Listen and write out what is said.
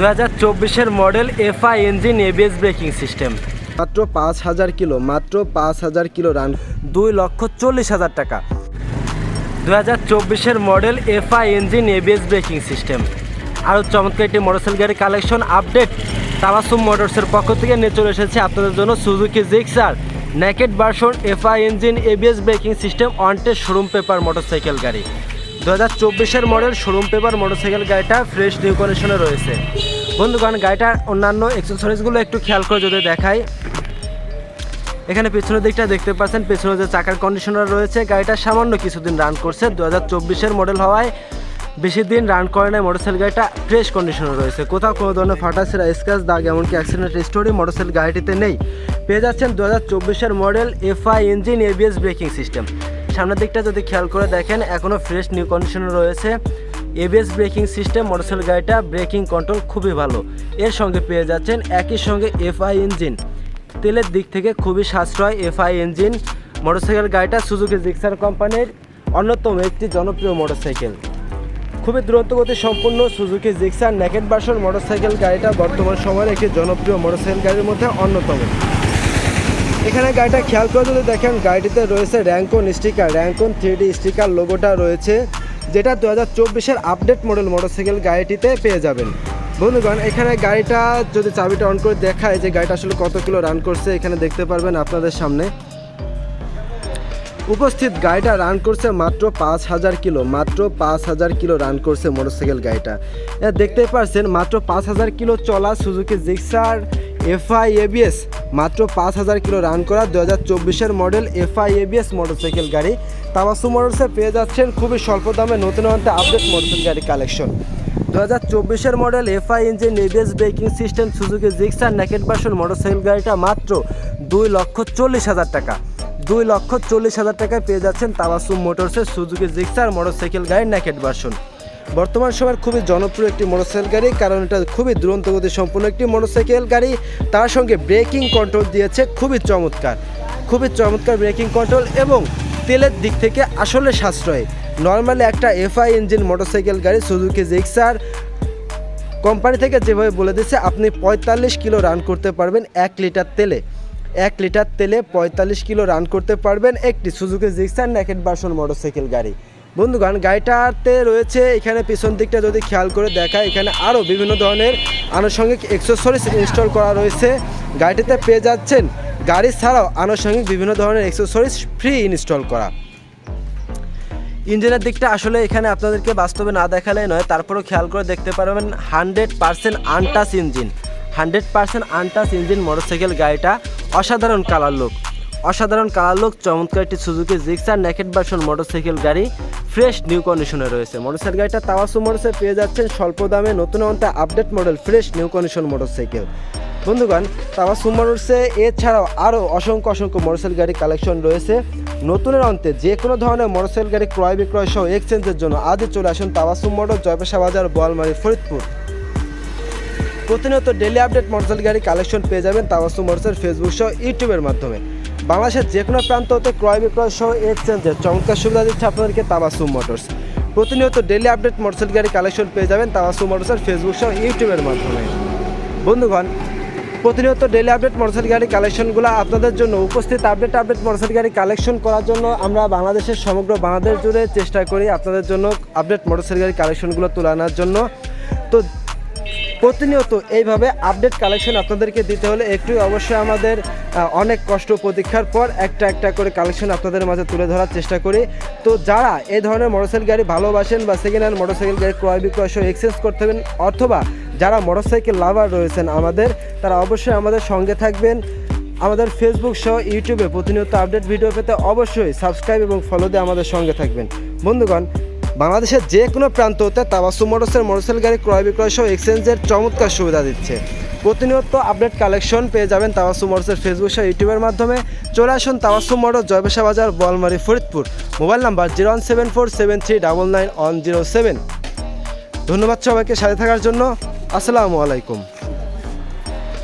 দু হাজার চব্বিশের model FI engine ABS braking system মাত্র পাঁচ হাজার কিলো মাত্র পাঁচ হাজার কিলো রান দুই লক্ষ চল্লিশ হাজার টাকা। দু হাজার চব্বিশের model FI engine ABS braking system আরও চমৎকার একটি মোটরসাইকেল গাড়ি কালেকশন আপডেট তাবাসুম মোটরসের পক্ষ থেকে নিয়ে চলে এসেছে আপনাদের জন্য Suzuki Gixxer naked version FI engine ABS braking system অনটে showroom paper motorcycle গাড়ি। দু হাজার চব্বিশের মডেল শোরুম পেপার মোটরসাইকেল গাড়িটা ফ্রেশ নিউ কন্ডিশনে রয়েছে। বন্ধুগণ, গাড়িটার অন্যান্য এক্সেসরিজগুলো একটু খেয়াল করে যদি দেখাই। এখানে পেছনের দিকটা দেখতে পাচ্ছেন পেছনে যে চাকার কন্ডিশনার রয়েছে, গাড়িটা সামান্য কিছুদিন রান করছে। দু হাজার চব্বিশের মডেল হওয়ায় বেশি দিন রান করে নাই মোটরসাইকেল গাড়িটা ফ্রেশ কন্ডিশনে রয়েছে। কোথাও কোনো ধরনের ফাটাসেরা স্ক্র্যাচ দাগ, এমনকি অ্যাক্সিডেন্ট স্টোরি মোটরসাইকেল গাড়িটিতে নেই। পেয়ে যাচ্ছেন দু হাজার চব্বিশের model FI engine ABS braking system সামনের দিকটা যদি খেয়াল করে দেখেন এখনও ফ্রেশ নিউ কন্ডিশনে রয়েছে। এবিএস ব্রেকিং সিস্টেম মোটরসাইকেল গাড়িটা ব্রেকিং কন্ট্রোল খুবই ভালো। এর সঙ্গে পেয়ে যাচ্ছেন একই সঙ্গে এফআই ইঞ্জিন তেলের দিক থেকে খুবই সাশ্রয় এফআই ইঞ্জিন মোটরসাইকেল গাড়িটা সুজুকি জিক্সার কোম্পানির অন্যতম একটি জনপ্রিয় মোটরসাইকেল খুবই দ্রুত গতি সম্পূর্ণ Suzuki Gixxer naked version motorcycle গাড়িটা বর্তমান সময়ের একটি জনপ্রিয় মোটরসাইকেল গাড়ির মধ্যে অন্যতম। এখানে গাড়িটা খেয়াল করে যদি দেখেন, গাড়িটিতে রয়েছে র্যাঙ্কন স্টিকার র্যাঙ্কন থ্রি ডি স্টিকার লোগোটা রয়েছে, যেটা দু হাজার চব্বিশের আপডেট মডেল মোটরসাইকেল গাড়িটিতে পেয়ে যাবেন। বন্ধুগণ, এখানে গাড়িটা যদি চাবিটা অন করে দেখায় যে গাড়িটা আসলে কত কিলো রান করছে, এখানে দেখতে পারবেন আপনাদের সামনে। উপস্থিত গাড়িটা রান করছে মাত্র পাঁচ হাজার কিলো, মাত্র পাঁচ হাজার কিলো রান করছে মোটরসাইকেল গাড়িটা। এ, দেখতেই পারছেন, মাত্র পাঁচ হাজার কিলো চলা সুজুকি জিক্সার এফআই এবিএস মাত্র পাঁচ হাজার কিলো রান করা দু হাজার চব্বিশের মডেল এফআই এবিএস মোটরসাইকেল গাড়ি। তামাসু মোটরসে পেয়ে যাচ্ছেন খুবই স্বল্প দামে নতুন নতুন আপডেট মোটরসাইকেল গাড়ি কালেকশন দু হাজার চব্বিশের model FI engine ABS braking system Suzuki Gixxer naked version motorcycle গাড়িটা মাত্র দুই লক্ষ চল্লিশ হাজার টাকা। দুই লক্ষ চল্লিশ হাজার টাকায় পেয়ে যাচ্ছেন তাবাসুম মোটরসের সুজুকি জিক্সার মোটরসাইকেল গাড়ির নেকেট ভার্সন বর্তমান সময়ের খুবই জনপ্রিয় একটি মোটরসাইকেল গাড়ি, কারণ এটা খুবই দুরন্ত গতি সম্পূর্ণ একটি মোটরসাইকেল গাড়ি। তার সঙ্গে ব্রেকিং কন্ট্রোল দিয়েছে, খুবই চমৎকার। খুবই চমৎকার ব্রেকিং কন্ট্রোল এবং তেলের দিক থেকে আসলে সাশ্রয়। নর্মালি একটা এফআই ইঞ্জিন মোটরসাইকেল গাড়ি সুজুকি জিক্সার কোম্পানি থেকে যেভাবে বলে দিচ্ছে আপনি পঁয়তাল্লিশ কিলো রান করতে পারবেন এক লিটার তেলে। এক লিটার তেলে পঁয়তাল্লিশ কিলো রান করতে পারবেন একটি Suzuki Gixxer naked version motorcycle গাড়ি। বন্ধুগণ, গাড়িটাতে রয়েছে, এখানে পিছন দিকটা যদি খেয়াল করে দেখা এখানে আরও বিভিন্ন ধরনের আনুষঙ্গিক এক্সেসরিজ ইনস্টল করা রয়েছে। গাড়িটিতে পেয়ে যাচ্ছেন, গাড়ি ছাড়াও আনুষঙ্গিক বিভিন্ন ধরনের এক্সেসরিজ ফ্রি ইনস্টল করা। ইঞ্জিনের দিকটা আসলে এখানে আপনাদেরকে বাস্তবে না দেখালে নয়, তারপরেও খেয়াল করে দেখতে পারবেন hundred percent untouch engine hundred percent untouch engine motorcycle গাড়িটা, অসাধারণ কালার লুক অসাধারণ কালার লুক চমৎকার একটি Suzuki Gixxer naked version motorcycle গাড়ি ফ্রেশ নিউ কন্ডিশনে রয়েছে। মোটরসাইকেল গাড়িটা তাওয়াসু মোটরসে পেয়ে যাচ্ছেন স্বল্প দামে, নতুন নতুন update model fresh new condition motorcycle বন্ধুগণ তাওয়াসু মোটরসে এছাড়াও আরও অসংখ্য অসংখ্য মোটরসাইকেল গাড়ি কালেকশন রয়েছে। নতুনের অন্তে যে কোনো ধরনের মোটরসাইকেল গাড়ি ক্রয় বিক্রয় সহ এক্সচেঞ্জের জন্য আজই চলে আসুন তাওয়াসুম মোটর জয়পেশা বাজার, বোয়ালমারি, ফরিদপুর। প্রতিনিয়ত ডেলি আপডেট মোটরসাইকেল গাড়ি কালেকশন পেয়ে যাবেন তাওয়াসু মোটরসের ফেসবুক সহ ইউটিউবের মাধ্যমে। বাংলাদেশের যে কোনো প্রান্ত হতে ক্রয় বিক্রয় সহ এক্সচেঞ্জের চমৎকার সুবিধা দিচ্ছে আপনাদেরকে তাবাসুম মোটরস। প্রতিনিয়ত ডেলি আপডেট মোটরসাইকেল গাড়ি কালেকশন পেয়ে যাবেন তাবাসুম মোটরসের ফেসবুক সহ ইউটিউবের মাধ্যমে। বন্ধুগণ, প্রতিনিয়ত ডেলি আপডেট মোটরসাইকেল গাড়ি কালেকশনগুলো আপনাদের জন্য উপস্থিত আপডেট আপডেট মোটরসাইকেল গাড়ি কালেকশন করার জন্য আমরা বাংলাদেশের সমগ্র বাংলাদেশ জুড়ে চেষ্টা করি আপনাদের জন্য আপডেট মোটরসাইকেল গাড়ি কালেকশনগুলো তুলে আনার জন্য। তো প্রতিনিয়ত এইভাবে আপডেট কালেকশন আপনাদেরকে দিতে হলে একটু অবশ্যই আমাদের অনেক কষ্ট প্রতীক্ষার পর একটা একটা করে কালেকশন আপনাদের মাঝে তুলে ধরার চেষ্টা করি। তো যারা এই ধরনের মোটরসাইকেল গাড়ি ভালোবাসেন বা সেকেন্ড হ্যান্ড মোটরসাইকেল গাড়ি ক্রয় বিক্রয় সহ এক্সচেঞ্জ করতে হবেন অথবা যারা মোটরসাইকেল লাভার রয়েছেন আমাদের, তারা অবশ্যই আমাদের সঙ্গে থাকবেন। আমাদের ফেসবুক সহ ইউটিউবে প্রতিনিয়ত আপডেট ভিডিও পেতে অবশ্যই সাবস্ক্রাইব এবং ফলো দিয়ে আমাদের সঙ্গে থাকবেন। বন্ধুগণ বাংলাদেশের যে কোনো প্রান্ত হতে তাবাসু মোটরসের মোটরসাইকেল গাড়ি ক্রয় বিক্রয় সহ এক্সচেঞ্জের চমৎকার সুবিধা দিচ্ছে। প্রতিনিয়ত আপডেট কালেকশন পেয়ে যাবেন তাওয়াসু মোটরসের ফেসবুক সহ ইউটিউবের মাধ্যমে। চলে আসুন তাওয়াসু মোটর জয়বেশা বাজার, Boalmari, Faridpur. Mobile number zero one seven four seven three double nine one zero seven. ধন্যবাদ সবাইকে সাথে থাকার জন্য। আসসালামু আলাইকুম।